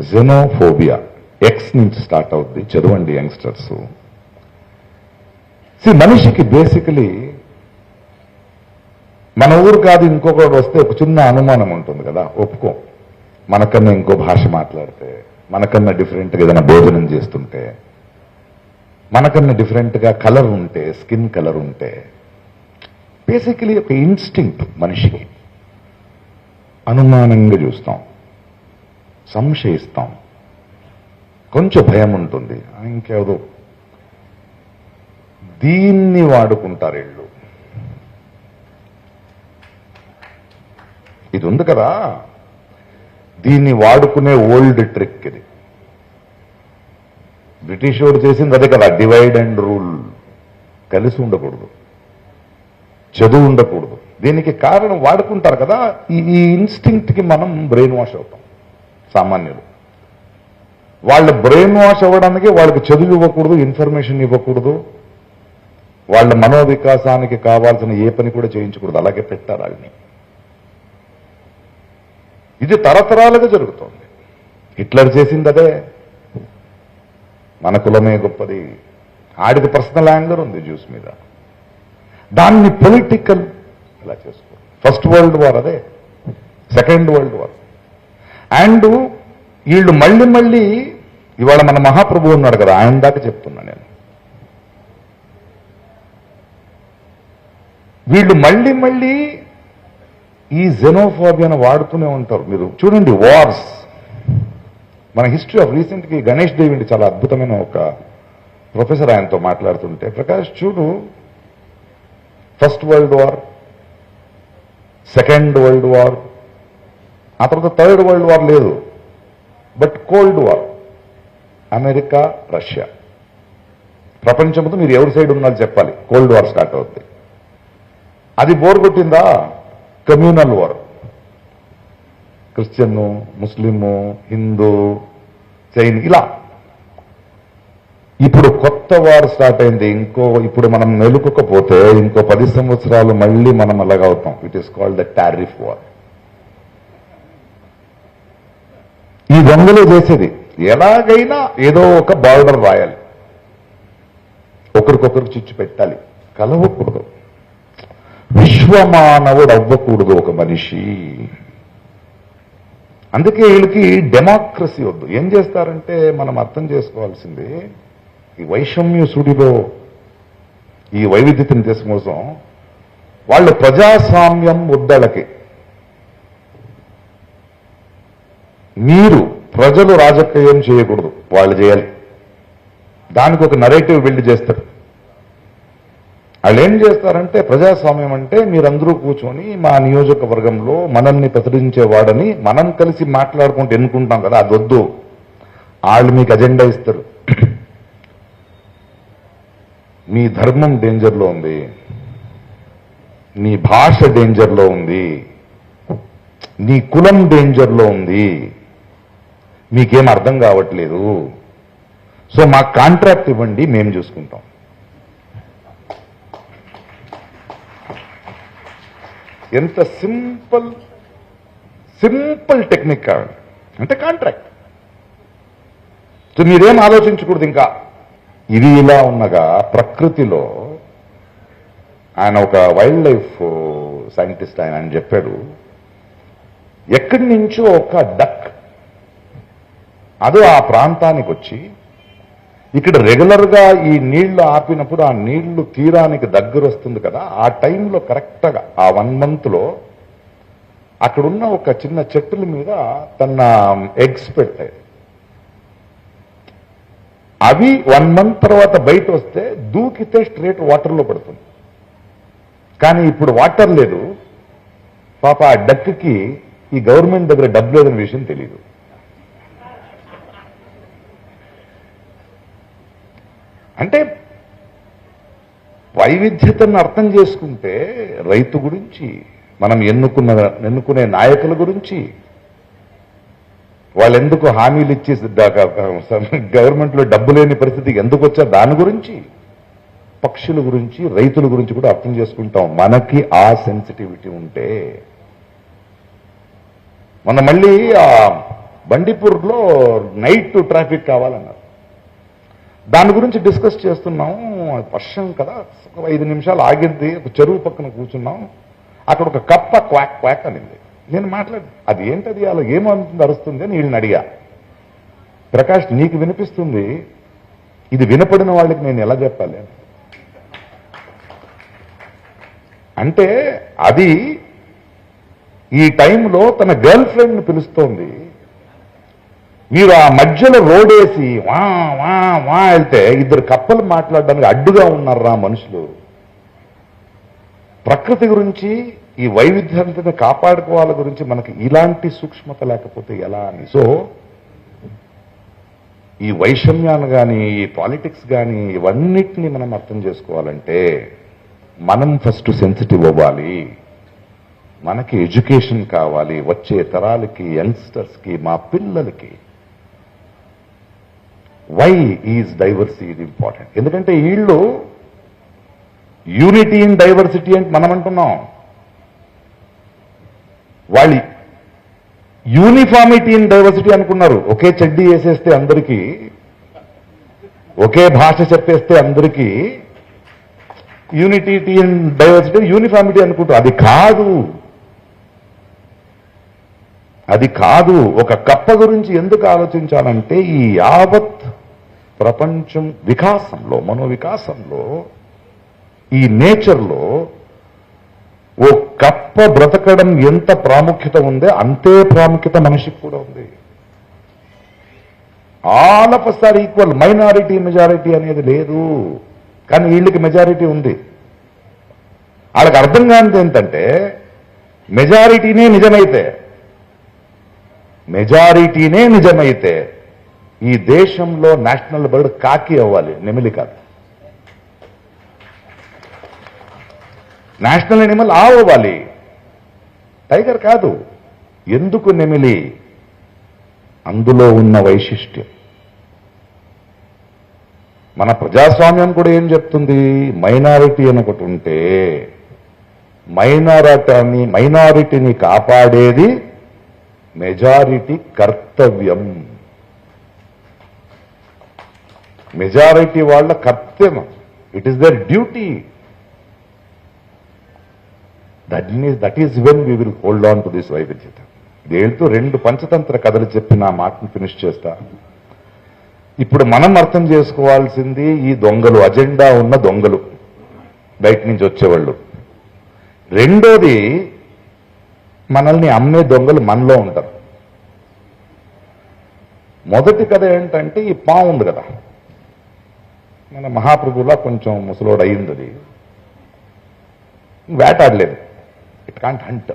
Xenophobia X నుంచి start అవుద్ది. చదవండి యంగ్స్టర్స్ సి మనిషికి బేసికలీ మన ఊరు కాదు ఇంకొకటి వస్తే ఒక చిన్న అనుమానం ఉంటుంది కదా. ఒప్పుకో. మనకన్నా ఇంకో భాష మాట్లాడితే మనకన్నా డిఫరెంట్గా ఏదైనా భోజనం చేస్తుంటే మనకన్నా డిఫరెంట్గా కలర్ ఉంటే స్కిన్ కలర్ ఉంటే బేసికలీ ఒక ఇన్స్టింక్ట్ మనిషికి. అనుమానంగా చూస్తాం. సంశయిస్తాం. కొంచెం భయం ఉంటుంది ఇంకేదో దీన్ని వాడుకుంటారు వీళ్ళు ఇది ఉంది కదా. దీన్ని వాడుకునే ఓల్డ్ ట్రిక్ ఇది. బ్రిటిష్ వాడు చేసింది అదే కదా. Divide and rule. కలిసి ఉండకూడదు. చదువు ఉండకూడదు. దీనికి కారణం వాడుకుంటారు కదా. ఈ ఈ కి మనం బ్రెయిన్ వాష్ అవుతాం. సామాన్యులు. వాళ్ళ బ్రెయిన్ వాష్ అవ్వడానికి వాళ్ళకి చదువు ఇవ్వకూడదు ఇన్ఫర్మేషన్ ఇవ్వకూడదు. వాళ్ళ మనోవికాసానికి కావాల్సిన ఏ పని కూడా చేయించకూడదు అలాగే పెట్టారు వాళ్ళని. ఇది తరతరాలుగా జరుగుతోంది. హిట్లర్ చేసింది అదే. మన కులమే గొప్పది. ఆడికి పర్సనల్ యాంగర్ ఉంది జ్యూస్ మీద. దాన్ని పొలిటికల్ ఇలా చేసుకో. ఫస్ట్ వరల్డ్ వార్ అదే. Second world war. అండ్ వీళ్ళు మళ్ళీ మళ్ళీ ఇవాళ మన మహాప్రభు ఉన్నాడు కదా ఆయన దాకా చెప్తున్నా నేను. వీళ్ళు మళ్ళీ మళ్ళీ ఈ జెనోఫోబియాను వాడుతూనే ఉంటారు. మీరు చూడండి వార్స్ మన హిస్టరీ ఆఫ్ రీసెంట్కి గణేష్ దేవిండి చాలా అద్భుతమైన ఒక ప్రొఫెసర్ ఆయనతో మాట్లాడుతుంటే ప్రకాష్ చూడు first world war second world war ఆ తర్వాత థర్డ్ వరల్డ్ వార్ లేదు. But cold war. America Russia. ప్రపంచంతో మీరు ఎవరి సైడ్ ఉన్నారు చెప్పాలి. కోల్డ్ వార్ స్టార్ట్ అవుతుంది అది బోర్ కొట్టిందా? Communal war. క్రిస్టియన్ ముస్లిము హిందూ జైన్ ఇలా. ఇప్పుడు కొత్త వార్ స్టార్ట్ అయింది. ఇంకో ఇప్పుడు మనం మెలుకోకపోతే ఇంకో పది సంవత్సరాలు మళ్ళీ మనం అలాగవుతాం it is called the tariff war ఈ దొంగలు చేసేది. ఎలాగైనా ఏదో ఒక బార్డర్ రాయాలి. ఒకరికొకరు చిచ్చు పెట్టాలి. కలవకూడదు. విశ్వమానవుడు అవ్వకూడదు ఒక మనిషి. అందుకే వీళ్ళకి డెమోక్రసీ వద్దు. ఏం చేస్తారంటే మనం అర్థం చేసుకోవాల్సింది ఈ వైషమ్య సుడిలో ఈ వైవిధ్యతని దేశం కోసం వాళ్ళు ప్రజాస్వామ్యం వద్దలకి. మీరు ప్రజలు రాజకీయం చేయకూడదు. వాళ్ళు చేయాలి. దానికి ఒక నరేటివ్ బిల్డ్ చేస్తారు. వాళ్ళు ఏం చేస్తారంటే ప్రజాస్వామ్యం అంటే మీరందరూ కూర్చొని మా నియోజకవర్గంలో మనల్ని ప్రచురించేవాడని మనం కలిసి మాట్లాడుకుంటూ ఎన్నుకుంటాం కదా అదొద్దు. వాళ్ళు మీకు అజెండా ఇస్తారు. మీ ధర్మం డేంజర్లో ఉంది. నీ భాష డేంజర్లో ఉంది. నీ కులం డేంజర్లో ఉంది. మీకేం అర్థం కావట్లేదు. సో మా కాంట్రాక్ట్ ఇవ్వండి మేము చూసుకుంటాం. ఎంత సింపుల్ సింపుల్ టెక్నిక్ కావాలి అంటే కాంట్రాక్ట్. సో మీరేం ఆలోచించకూడదు ఇంకా. ఇది ఇలా ఉన్నగా ప్రకృతిలో ఆయన ఒక వైల్డ్ లైఫ్ సైంటిస్ట్ ఆయన అని చెప్పాడు. ఎక్కడి నుంచో ఒక డక్ అదో ఆ ప్రాంతానికి వచ్చి ఇక్కడ రెగ్యులర్గా ఈ నీళ్ళు ఆపినప్పుడు ఆ నీళ్ళు తీరానికి దగ్గర వస్తుంది కదా ఆ టైంలో కరెక్ట్గా ఆ వన్ మంత్లో అక్కడున్న ఒక చిన్న చెట్టుల మీద తన ఎగ్స్ పెడతాయి. అవి వన్ మంత్ తర్వాత బయట వస్తే దూకితే స్ట్రేట్ వాటర్లో పడుతుంది. కానీ ఇప్పుడు వాటర్ లేదు. పాప ఆ డక్కి ఈ గవర్నమెంట్ దగ్గర డబ్బు లేదనే విషయం తెలియదు అంటే వైవిధ్యతను అర్థం చేసుకుంటే రైతు గురించి మనం ఎన్నుకున్న ఎన్నుకునే నాయకుల గురించి వాళ్ళు ఎందుకు హామీలు ఇచ్చి గవర్నమెంట్లో డబ్బు లేని పరిస్థితికి ఎందుకు వచ్చా దాని గురించి పక్షుల గురించి రైతుల గురించి కూడా అర్థం చేసుకుంటాం. మనకి ఆ సెన్సిటివిటీ ఉంటే. మన మళ్ళీ ఆ బండిపూర్లో నైట్ ట్రాఫిక్ కావాలన్నారు. దాని గురించి డిస్కస్ చేస్తున్నాం. వర్షం కదా. ఒక ఐదు నిమిషాలు ఆగింది. ఒక చెరువు పక్కన కూర్చున్నాం. అక్కడ ఒక కప్ప క్వాక్ క్వాక్ అనింది. నేను మాట్లాడి అది ఏంటది? అలా ఏమంటుంది అరుస్తుంది అని వీళ్ళని అడిగా. ప్రకాష్ నీకు వినిపిస్తుంది? ఇది వినపడిన వాళ్ళకి నేను ఎలా చెప్పాలి? అంటే అది ఈ టైంలో తన గర్ల్ ఫ్రెండ్ పిలుస్తోంది. మీరు ఆ మధ్యలో రోడేసి వా వా వా వెళ్తే ఇద్దరు కప్పలు మాట్లాడడానికి అడ్డుగా ఉన్నారా మనుషులు. ప్రకృతి గురించి ఈ వైవిధ్యాన్ని కాపాడుకోవాల గురించి మనకి ఇలాంటి సూక్ష్మత లేకపోతే ఎలా అని. సో ఈ వైషమ్యాన్ని కానీ ఈ పాలిటిక్స్ కానీ ఇవన్నిటిని మనం అర్థం చేసుకోవాలంటే మనం ఫస్ట్ సెన్సిటివ్ అవ్వాలి. మనకి ఎడ్యుకేషన్ కావాలి వచ్చే తరాలకి యంగ్స్టర్స్కి మా పిల్లలకి. వై ఈజ్ డైవర్సిటీ ఇది ఇంపార్టెంట్ ఎందుకంటే వీళ్ళు యూనిటీ ఇన్ డైవర్సిటీ అంటే మనం అంటున్నాం. వాళ్ళు యూనిఫామిటీ ఇన్ డైవర్సిటీ అనుకున్నారు. ఒకే చెడ్డీ వేసేస్తే అందరికీ ఒకే భాష చెప్పేస్తే అందరికీ యూనిటీ ఇన్ డైవర్సిటీ యూనిఫామిటీ అనుకుంటారు. అది కాదు. అది కాదు. ఒక కప్ప గురించి ఎందుకు ఆలోచించాలంటే ఈ యావత్ ప్రపంచం వికాసంలో మనో వికాసంలో ఈ నేచర్లో ఓ కప్ప బ్రతకడం ఎంత ప్రాముఖ్యత ఉందో అంతే ప్రాముఖ్యత మనిషికి కూడా ఉంది. All of us equal minority majority అనేది లేదు. కానీ వీళ్ళకి మెజారిటీ ఉంది. వాళ్ళకి అర్థం కానిది ఏంటంటే మెజారిటీనే నిజమైతే మెజారిటీనే నిజమైతే ఈ దేశంలో నేషనల్ బర్డ్ కాకి అవ్వాలి నెమిలి కాదు నేషనల్ ఎనిమల్ ఆవ్ అవ్వాలి. టైగర్ కాదు. ఎందుకు నెమిలి? అందులో ఉన్న వైశిష్ట్యం. మన ప్రజాస్వామ్యం కూడా ఏం చెప్తుంది? మైనారిటీ అని ఒకటి ఉంటే మైనారిటీని మైనారిటీని కాపాడేది మెజారిటీ కర్తవ్యం. మెజారిటీ వాళ్ళ కర్తవ్యం. It is their duty that means that is when we will hold on to this వైవిధ్యత దేంతో రెండు పంచతంత్ర కథలు చెప్పి నా మాటను ఫినిష్ చేస్తా. ఇప్పుడు మనం అర్థం చేసుకోవాల్సింది ఈ దొంగలు అజెండా ఉన్న దొంగలు. బయట నుంచి వచ్చేవాళ్ళు. రెండోది మనల్ని అమ్మే దొంగలు మనలో ఉంటారు. మొదటి కథ ఏంటంటే ఈ పాము ఉంది కదా. మన మహాప్రభులా కొంచెం ముసలోడు అయింది అది వేటాడలేదు. ఇట్ కాంట్ హంట్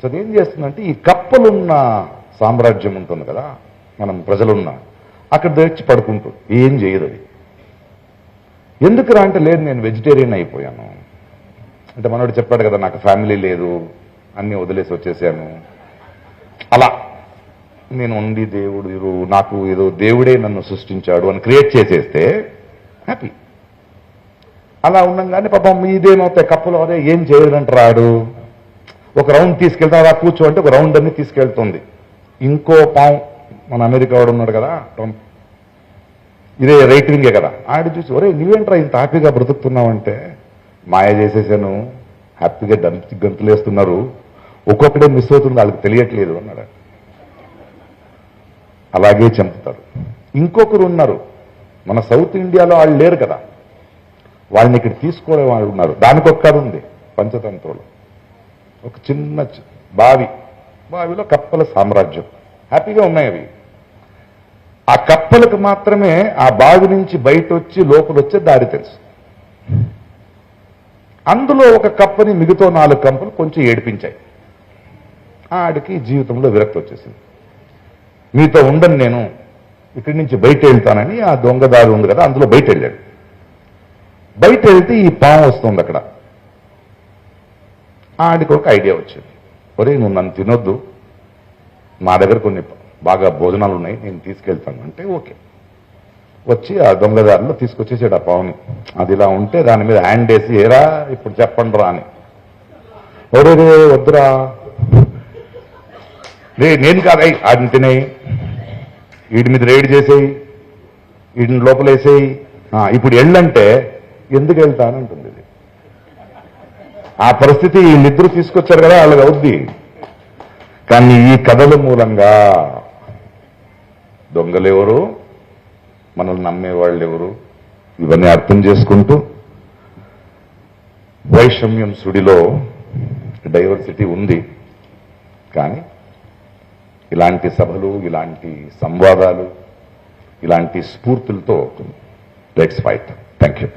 సో అది ఏం చేస్తుందంటే ఈ కప్పలున్న సామ్రాజ్యం ఉంటుంది కదా మనం ప్రజలున్న అక్కడ తెచ్చి పడుకుంటుంది ఏం చేయదు అది. ఎందుకురా అంటే లేదు నేను వెజిటేరియన్ అయిపోయాను. అంటే మనోడు చెప్పాడు కదా నాకు ఫ్యామిలీ లేదు అన్నీ వదిలేసి వచ్చేసాను. అలా నేను ఉండి దేవుడు ఇరు నాకు ఏదో దేవుడే నన్ను సృష్టించాడు అని క్రియేట్ చేసేస్తే హ్యాపీ అలా కానీ పాపం ఇదేమవుతాయి కప్పులు అదే ఏం చేయడంటాడు ఒక రౌండ్ తీసుకెళ్తా అలా కూర్చో అంటే ఒక రౌండ్ అన్ని తీసుకెళ్తుంది. ఇంకో పాం మన అమెరికా వాడు ఉన్నాడు కదా ట్రంప్ ఇదే రైట్ వింగే కదా. ఆడ చూసి ఒరే నువ్వేంట్రా ఇంత హ్యాపీగా బ్రతుకుతున్నావంటే? మాయ చేసేసాను. హ్యాపీగా దంచి గంతులు వేస్తున్నారు ఒక్కొక్కడే మిస్ అవుతుంది వాళ్ళకి తెలియట్లేదు అన్నాడు. అలాగే చంపుతారు. ఇంకొకరు ఉన్నారు. మన సౌత్ ఇండియాలో వాళ్ళు లేరు కదా. వాళ్ళని ఇక్కడ తీసుకునే వాళ్ళు ఉన్నారు. దానికి ఒక్క కథ ఉంది పంచతంత్రంలో. ఒక చిన్న బావి. బావిలో కప్పల సామ్రాజ్యం. హ్యాపీగా ఉన్నాయి అవి. ఆ కప్పలకు మాత్రమే ఆ బావి నుంచి బయట వచ్చి లోపల వచ్చే దారి తెలుసు. అందులో ఒక కప్పని మిగతా నాలుగు కంపలు కొంచెం ఏడిపించాయి. ఆడికి జీవితంలో విరక్తి వచ్చేసింది మీతో ఉండను నేను. ఇక్కడి నుంచి బయట వెళ్తానని ఆ దొంగదారి ఉంది కదా అందులో బయట వెళ్ళాడు బయట వెళ్తే ఈ పాము వస్తుంది అక్కడ. ఆడికి ఒక ఐడియా వచ్చింది. ఒరే నువ్వు నన్ను తినొద్దు. మా దగ్గర కొన్ని బాగా భోజనాలు ఉన్నాయి నేను తీసుకెళ్తాను అంటే ఓకే. వచ్చి ఆ దొంగదారిలో తీసుకొచ్చేసాడు ఆ పావుని. అది ఇలా ఉంటే దాని మీద హ్యాండ్ వేసి ఏరా ఇప్పుడు చెప్పండి రా అని. ఒరే వద్దురా. రే నేను కాదు ఆడిని తినేయి. వీడి మీద రైడ్ చేసేయి వీటిని లోపలేసేయి. ఆ, ఇప్పుడు ఎళ్ళంటే ఎందుకు వెళ్తానంటుంది ఇది. ఆ పరిస్థితి వీళ్ళిద్దరు తీసుకొచ్చారు కదా వాళ్ళకి అవుద్ది. కానీ ఈ కథల మూలంగా దొంగలెవరు మనల్ని నమ్మేవాళ్ళు ఎవరు? ఇవన్నీ అర్థం చేసుకుంటూ వైషమ్యం సుడిలో డైవర్సిటీ ఉంది. కానీ ఇలాంటి సభలు ఇలాంటి సంవాదాలు ఇలాంటి స్ఫూర్తులతో లెట్స్ ఫైట్ థ్యాంక్ యూ